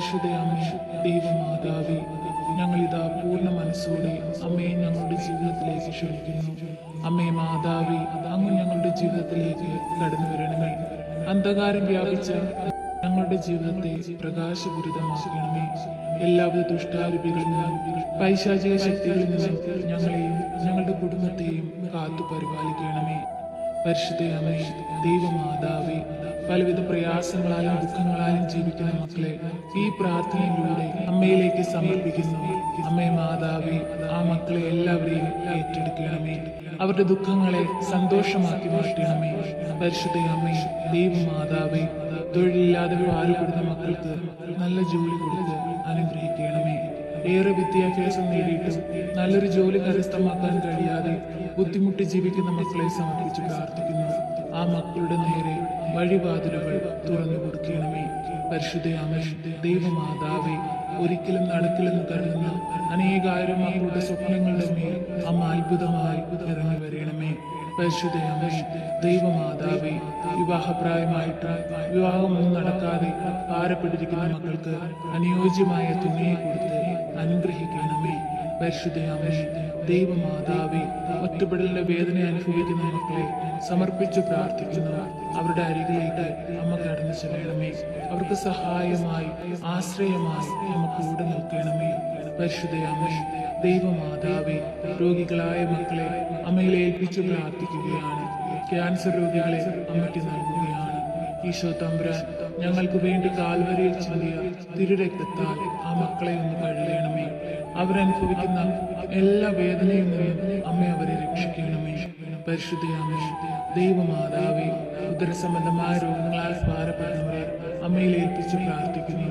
പരിശുദ്ധ അമ്മേ ദൈവമാതാവേ ഞങ്ങളിതാ പൂർണ മനസ്സോടെ അമ്മയെ ഞങ്ങളുടെ ജീവിതത്തിലേക്ക് ക്ഷണിക്കുന്നു. അമ്മേ മാതാവേ അങ്ങ് ഞങ്ങളുടെ ജീവിതത്തിലേക്ക് കടന്നു വരണമേ. അന്ധകാരം വ്യാപിച്ച ഞങ്ങളുടെ ജീവിതത്തെ പ്രകാശപൂരിതമാക്കണമേ. എല്ലാവിധ ദുഷ്ടാരൂപികളിൽ നിന്നും പൈശാചിക ശക്തികളിൽ നിന്നും ഞങ്ങളെയും ഞങ്ങളുടെ കുടുംബത്തെയും കാത്തു പരിപാലിക്കണമേ പരിശുദ്ധ ദൈവമാതാവേ പലവിധ പ്രയാസങ്ങളാലും ദുഃഖങ്ങളാലും ജീവിക്കുന്ന മക്കളെ ഈ പ്രാർത്ഥനയിലൂടെ അമ്മയിലേക്ക് സമർപ്പിക്കുന്നു. അമ്മേ മാതാവേ ആ മക്കളെ എല്ലാവരെയും ഏറ്റെടുക്കണമേ. അവരുടെ ദുഃഖങ്ങളെ സന്തോഷമാക്കി മാറ്റണമേ. പരിശുദ്ധ അമ്മേ ദൈവമാതാവേ തൊഴിലില്ലാതെ പാലപ്പെടുന്ന മക്കൾക്ക് നല്ല ജോലി കൊടുത്ത് അനുഗ്രഹിക്കണമേ. ഏറെ വിദ്യാഭ്യാസം നേടിയിട്ടും നല്ലൊരു ജോലി കരസ്ഥമാക്കാൻ കഴിയാതെ ബുദ്ധിമുട്ടി ജീവിക്കുന്ന മക്കളെ സമർപ്പിച്ച് പ്രാർത്ഥിക്കുന്നു. ആ മക്കളുടെ നേരെ വഴിവാതിലുകൾ തുറന്നു കൊടുക്കണമേ. പരിശുദ്ധയാമേ ദൈവമാതാവേ ഒരിക്കലും നടക്കില്ലെന്ന് കരുതുന്ന അനേകായിരം മക്കളുടെ സ്വപ്നങ്ങളുടെ മേൽ അമ്മ അത്ഭുതമായി ഇറങ്ങി വരണമേ. പരിശുദ്ധയാമേ ദൈവമാതാവേ വിവാഹപ്രായമായിട്ട് വിവാഹമൊന്നും നടക്കാതെ ഭാരപ്പെട്ടിരിക്കുന്ന മക്കൾക്ക് അനുയോജ്യമായ തുണിയെ കൊടുത്ത് അനുഗ്രഹിക്കണമേ. പരിശുദ്ധയാമേ ദൈവമാതാവേ ഒറ്റപ്പെടലിന്റെ വേദന അനുഭവിക്കുന്ന മക്കളെ സമർപ്പിച്ചു പ്രാർത്ഥിക്കുന്നവർ അവരുടെ അരികിലേക്ക് അമ്മ കടന്നു ചെല്ലണമേ. അവർക്ക് സഹായമായി ആശ്രയമായി അമ്മ കൂടെ നിൽക്കണമേ. പരിശുദ്ധയമ്മേ ദൈവമാതാവേ രോഗികളായ മക്കളെ അമ്മയിൽ ഏൽപ്പിച്ച് പ്രാർത്ഥിക്കുകയാണ്. ക്യാൻസർ രോഗികളെ അമ്മയ്ക്ക് നൽകുകയാണ്. ഈശോ തമ്പുരാൻ ഞങ്ങൾക്ക് വേണ്ടി കാൽവരിയിൽ ചിന്തിയ തിരുരക്തത്താൽ ആ മക്കളെ ഒന്ന് കഴുകണമേ. അവരനുഭവിക്കുന്ന എല്ലാ വേദനയും നിന്നും അമ്മ അവരെ രക്ഷിക്കണമേ. പരിശുദ്ധയമ്മേ ദൈവമാതാവേ ഉദരസംബന്ധമായ രോഗങ്ങളാൽ ഭാരപ്പെടുന്നവരെ അമ്മയിൽ ഏൽപ്പിച്ച് പ്രാർത്ഥിക്കുന്നു.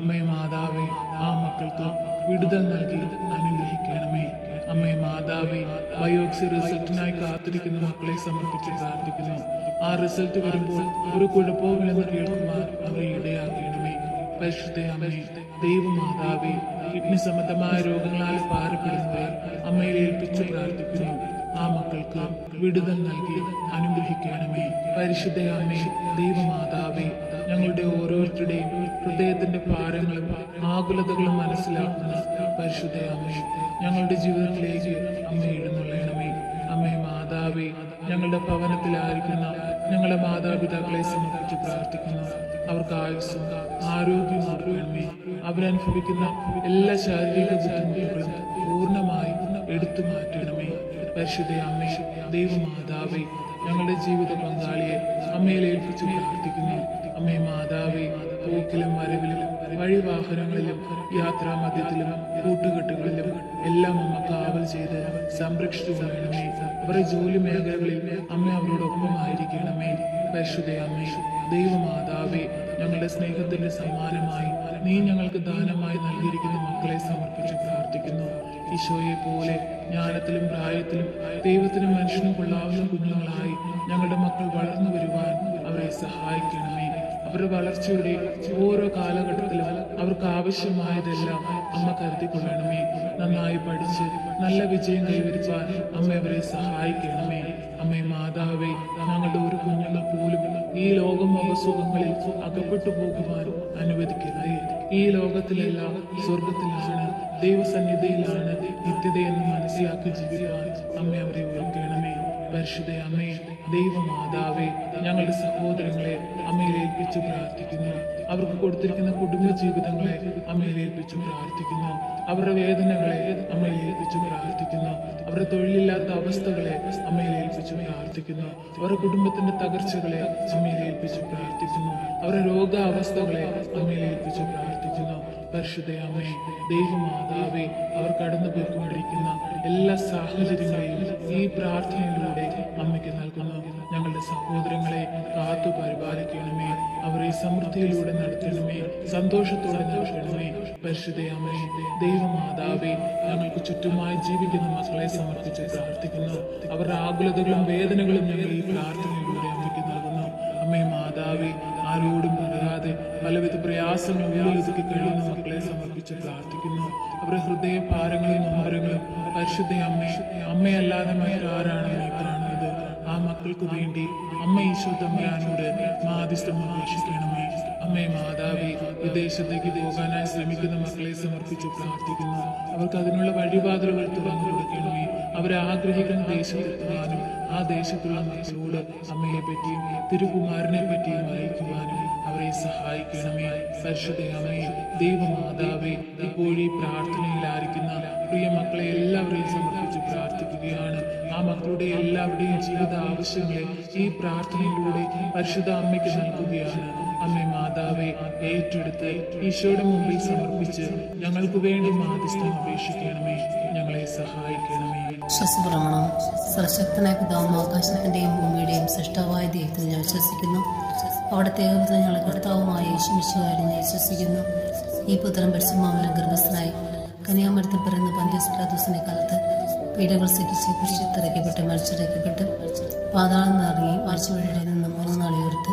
അമ്മയെ മാതാവേ ആ മക്കൾക്ക് വിടുതൽ നൽകി അനുഗ്രഹിക്കണമേ. അമ്മയെ മാതാവേ ബയോപ്സി റിസൾട്ടിനായി കാത്തിരിക്കുന്ന മക്കളെ സമർപ്പിച്ച് പ്രാർത്ഥിക്കുന്നു. ആ റിസൾട്ട് വരുമ്പോൾ ഒരു കുഴപ്പവുമില്ലെന്ന് കേൾക്കുവാൻ അവരെ ഇടയാക്കണമേ. പരിശുദ്ധ അമ്മേ ദൈവമാതാവേ കിഡ്നി സംബന്ധമായ രോഗങ്ങളാൽ പാരപ്പെടുന്നവരെ അമ്മയിൽ ഏൽപ്പിച്ച് പ്രാർത്ഥിക്കുന്നു. ആ മക്കൾക്ക് വിടുതൽ നൽകി അനുഗ്രഹിക്കണമേ. പരിശുദ്ധ അമ്മേ ദൈവമാതാവേ ഞങ്ങളുടെ ഓരോരുത്തരുടെയും ഹൃദയത്തിന്റെ ഭാരങ്ങളും ആകുലതകളും മനസ്സിലാക്കുന്ന പരിശുദ്ധ ഞങ്ങളുടെ ജീവിതത്തിലേക്ക് അമ്മ എഴുന്നള്ളണമേ. അമ്മേ മാതാവേ ഞങ്ങളുടെ ഭവനത്തിലായിരിക്കുന്ന ഞങ്ങളുടെ മാതാപിതാക്കളെ സമർപ്പിച്ച് പ്രാർത്ഥിക്കുന്നു. അവർക്ക് ആയുസ്സും ആരോഗ്യവും നൽകണമേ അവരനുഭവിക്കുന്ന എല്ലാ ശാരീരിക ബുദ്ധിമുട്ടുകളും പൂർണമായി എടുത്തു മാറ്റണമേ. പരിശുദ്ധ അമ്മേ ദൈവമാതാവേ ഞങ്ങളുടെ ജീവിത പങ്കാളിയെ അമ്മയിലേൽപ്പിച്ച് പ്രാർത്ഥിക്കുന്നു. അമ്മേ മാതാവേ പോക്കിലും വരവിലും വഴിവാഹനങ്ങളിലും യാത്രാമധ്യത്തിലും കൂട്ടുകെട്ടുകളിലും എല്ലാം അമ്മ കാവൽ ചെയ്ത് സംരക്ഷിച്ചു കൊള്ളണമേ. അവരുടെ ജോലി മേഖലകളിൽ അമ്മ അവരോടൊപ്പമായിരിക്കണമേ. പരിശുദ്ധ അമ്മേ ദൈവമാതാവേ ഞങ്ങളുടെ സ്നേഹത്തിന്റെ സമ്മാനമായി നീ ഞങ്ങൾക്ക് ദാനമായി നൽകിയിരിക്കുന്ന മക്കളെ സമർപ്പിച്ച് പ്രാർത്ഥിക്കുന്നു. ഈശോയെ പോലെ ജ്ഞാനത്തിലും പ്രായത്തിലും ദൈവത്തിനും മനുഷ്യനും കൊള്ളാവുന്ന കുഞ്ഞുങ്ങളായി ഞങ്ങളുടെ മക്കൾ വളർന്നു അവരുടെ വളർച്ചയുടെ ഓരോ കാലഘട്ടത്തിലും അവർക്ക് ആവശ്യമായതെല്ലാം അമ്മ കരുതിക്കൊള്ളണമേ. നന്നായി പഠിച്ച് നല്ല വിജയം കൈവരിച്ചാൽ അമ്മ അവരെ സഹായിക്കണമേ. അമ്മേ മാതാവേ ഞങ്ങളുടെ ഒരു കുഞ്ഞുങ്ങൾ പോലും ഈ ലോകം അവസുഖങ്ങളിൽ അകപ്പെട്ടു പോകുവാൻ അനുവദിക്കണേ ഈ ലോകത്തിലെല്ലാം സ്വർഗത്തിലാണ് ദൈവസന്നിധിയിലാണ് നിത്യതയെന്ന് മനസ്സിലാക്കി ജീവിക്കാൻ അമ്മ അവരെ ഒരുക്കണമേ പരിശുദ്ധ അമ്മേ ദൈവമാതാവേ ഞങ്ങളുടെ സഹോദരങ്ങളെ അമ്മയിൽ ഏൽപ്പിച്ചു പ്രാർത്ഥിക്കുന്നു. അവർക്ക് കൊടുത്തിരിക്കുന്ന കുടുംബ ജീവിതങ്ങളെ അമ്മയിൽ ഏൽപ്പിച്ചു പ്രാർത്ഥിക്കുന്നു. അവരുടെ വേദനകളെ അമ്മയിൽ ഏൽപ്പിച്ചു പ്രാർത്ഥിക്കുന്നു. അവരുടെ തൊഴിലില്ലാത്ത അവസ്ഥകളെ അമ്മയിൽ ഏൽപ്പിച്ചു പ്രാർത്ഥിക്കുന്നു. അവരുടെ കുടുംബത്തിന്റെ തകർച്ചകളെ അമ്മയിൽ ഏൽപ്പിച്ചു പ്രാർത്ഥിക്കുന്നു. അവരുടെ രോഗാവസ്ഥകളെ അമ്മയിൽ ഏൽപ്പിച്ചു പ്രാർത്ഥിക്കുന്നു. പരിശുദ്ധ അമ്മേ ദൈവമാതാവേ അവർ കടന്നു പോയിക്കൊണ്ടിരിക്കുന്ന എല്ലാ സാഹചര്യങ്ങളെയും ഈ പ്രാർത്ഥനയിലൂടെ അമ്മയ്ക്ക് നൽകുന്നു. ഞങ്ങളുടെ സഹോദരങ്ങളെ കാത്തു പരിപാലിക്കണമേ. അവരെ സമൃദ്ധിയിലൂടെ നടത്തണമേ. സന്തോഷത്തോടെ നടത്തണമേ. പരിശുദ്ധയാമേ ദൈവമാതാവേ ഞങ്ങൾക്ക് ചുറ്റുമായി ജീവിക്കുന്ന മക്കളെ സമർപ്പിച്ച് പ്രാർത്ഥിക്കുന്നു. അവരുടെ ആകുലതകളും വേദനകളും ഞങ്ങൾ ഈ പ്രാർത്ഥനയിലൂടെ പലവിധ പ്രയാസങ്ങൾ ഉള്ളിലൊതുക്കി കഴിയുന്ന മക്കളെ സമർപ്പിച്ച് പ്രാർത്ഥിക്കുന്നു. അവരുടെ ഹൃദയ ഭാരങ്ങളും ഭാരങ്ങളും പരിശുദ്ധ അമ്മ അമ്മയല്ലാതെ നീ കാണുന്നത് ആ മക്കൾക്ക് വേണ്ടി അമ്മ ഈശോ തമ്പുരാനോട് മാധ്യസ്ഥം അപേക്ഷിക്കണമേ അമ്മയെ അമ്മേ മാതാവേ വിദേശത്തേക്ക് പോകാനായി ശ്രമിക്കുന്ന മക്കളെ സമർപ്പിച്ച് പ്രാർത്ഥിക്കുന്നു. അവർക്ക് അതിനുള്ള വഴിപാതലുകൾ തുറന്നു കൊടുക്കണമേ. അവരെ ആഗ്രഹിക്കുന്ന ദേശത്തെത്തുവാനും ആ ദേശത്തുള്ള മക്കളോട് അമ്മയെ പറ്റിയും തിരുകുമാരനെ പറ്റിയും അറിയിക്കുവാനും അവരെ സഹായിക്കണമേ. പരിശുദ്ധ അമ്മയെ ദൈവമാതാവേ ഇപ്പോൾ ഈ പ്രാർത്ഥനയിൽ ആയിരിക്കുന്ന പ്രിയ മക്കളെ എല്ലാവരെയും സമർപ്പിച്ച് പ്രാർത്ഥിക്കുകയാണ്. ആ മക്കളുടെ എല്ലാവരുടെയും ജീവിത ആവശ്യങ്ങളെ ഈ പ്രാർത്ഥനയിലൂടെ പരിശുദ്ധ അമ്മയ്ക്ക് നൽകുകയാണ്. മാതാവെ ഏറ്റെടുത്ത് ഈശോയുടെ മുമ്പിൽ സമർപ്പിച്ച് ഞങ്ങൾക്ക് വേണ്ടി മാധ്യസ്ഥം അപേക്ഷിക്കണമേ. ഞങ്ങളെ സഹായിക്കണമേ. ശ്വസപ്രമാണം. സർശക്തനായ പിതാവും ആകാശത്തിന്റെയും ഭൂമിയുടെയും സൃഷ്ടാവായ ദൈവത്തിൽ ഞാൻ വിശ്വസിക്കുന്നു അവിടുത്തെ ഏകത്തിൽ ഞങ്ങൾ കർത്താവുമായ യേശുമിശുകാരി ഞാൻ വിശ്വസിക്കുന്നു ഈ പുത്രം പരിശുമാമലം ഗർഭസ്ഥനായി കന്യാമരത്തിൽ പിറന്ന പന്ത്യസ്പ്രാദൂസിനെ കാലത്ത് പീഡകൾ സഹിച്ച് കുരിശത്തിറക്കപ്പെട്ട് മരിച്ചിറക്കപ്പെട്ട് പാതാളം നിറങ്ങി മരിച്ചുവഴിയുടെ നിന്ന് മൂന്ന് നാളെ ഉയർത്ത്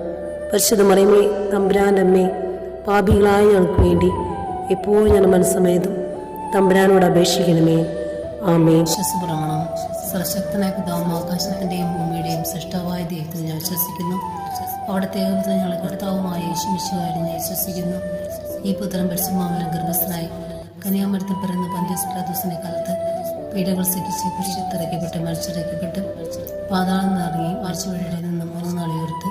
പരിശുദ്ധ മറിയമ്മേ തമ്പുരാന്റെ അമ്മേ പാപികളായ ഞങ്ങൾക്ക് വേണ്ടി എപ്പോഴും ഞാൻ മനസ്സമയതും തമ്പുരാനോട് അപേക്ഷിക്കണമേ. ആമേൻ. വിശ്വസപ്രമാണം സർശക്തനായ പിതാവും ആകാശത്തിന്റെയും ഭൂമിയുടെയും സൃഷ്ടാവായ ദൈവത്തിൽ ഞാൻ വിശ്വസിക്കുന്നു. അവിടുത്തെ ഏകത്തിൽ ഞങ്ങൾ കർത്താവുമായ യേശുമിശുകാരി ഞാൻ വിശ്വസിക്കുന്നു. ഈ പുത്രം പരിശുദ്ധമാവനും ഗർഭസ്ഥനായി കന്യാമരത്തിൽ പിറന്ന് പന്ത്യസ്പ്രാദൂസിനെ കാലത്ത് പീഡകൾ സഹിച്ച് കുരിശത്തിറക്കപ്പെട്ട് മരിച്ചിറക്കപ്പെട്ട് പാതാളം നിറങ്ങി മരിച്ചുവഴിയിൽ നിന്ന് മൂന്ന് നാളെ ഉയർത്ത്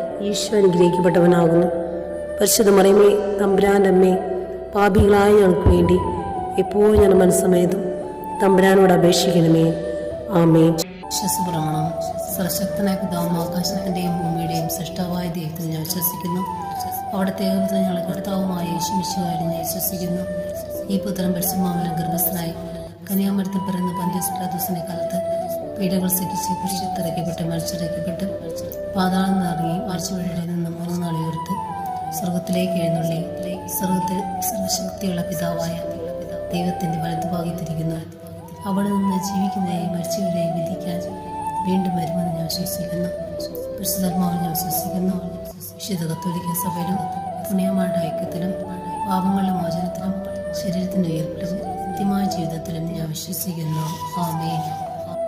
ഈശോ അനുഗ്രഹിക്കപ്പെട്ടവനാകുന്നു. പരിശുദ്ധ മറിയമേ തമ്പുരാന്റെ അമ്മേ പാപികളായ ഞങ്ങൾക്ക് വേണ്ടി എപ്പോഴും ഞാൻ മനസ്സമേതും തമ്പുരാനോട് അപേക്ഷിക്കണമേ. ആമേ വിശ്വസപ്രമാണം. സർശക്തനായ പിതാവും ആകാശത്തിന്റെയും ഭൂമിയുടെയും സൃഷ്ടാവായ ദൈവത്തിൽ ഞാൻ വിശ്വസിക്കുന്നു. അവിടത്തെ ഞങ്ങളെ കർത്താവുമായ വിശ്വകാര്യം ഞാൻ വിശ്വസിക്കുന്നു. ഈ പുത്രം പരിശുമാമലം ഗർഭസ്ഥനായി കന്യാമരത്തിൽ പിറന്ന പന്ത്യസ്പ്രാദോസിന്റെ കാലത്ത് പീഡകൾ സഹിച്ച് കുരിശിത്തിറക്കപ്പെട്ട് മരിച്ചിറക്കപ്പെട്ട് പാതാളം നിറങ്ങി മരിച്ചുവഴിയുടെ നിന്ന് മൂന്ന് നാളിയോർത്ത് സ്വർഗത്തിലേക്ക് എഴുന്നള്ളി. സ്വർഗത്തിൽ സർവശക്തിയുള്ള പിതാവായ ദൈവത്തിന്റെ വലതുഭാഗത്തിരിക്കുന്നു അവിടെ നിന്ന് ജീവിക്കുന്നതായി മരിച്ചവരെയും വിധിക്കാൻ വീണ്ടും വരുമെന്ന് ഞാൻ വിശ്വസിക്കുന്നു. പരിശുദ്ധാത്മാവിൽ ഞാൻ വിശ്വസിക്കുന്നു. വിശുദ്ധ കത്തോലിക്ക സഭയിലും പുണ്യമാരുടെ ഐക്യത്തിലും പാപങ്ങളുടെ മോചനത്തിലും ശരീരത്തിന്റെ ഉയർപ്പിലും കൃത്യമായ ജീവിതത്തിലും ഞാൻ വിശ്വസിക്കുന്നു. ആമേ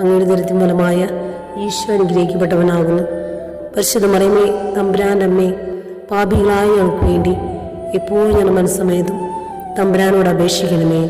അങ്ങയുടെ ദരിദ്രം മൂലമായ ഈശോ അനുഗ്രഹിക്കപ്പെട്ടവനാകുന്നു. പരിശുദ്ധ മറിയമ്മേ തമ്പുരാന്റെ അമ്മേ പാപികളായ ഞങ്ങൾക്ക് വേണ്ടി എപ്പോഴും ഞാൻ മനസ്സമേതും തമ്പുരാനോട് അപേക്ഷിക്കണമേ.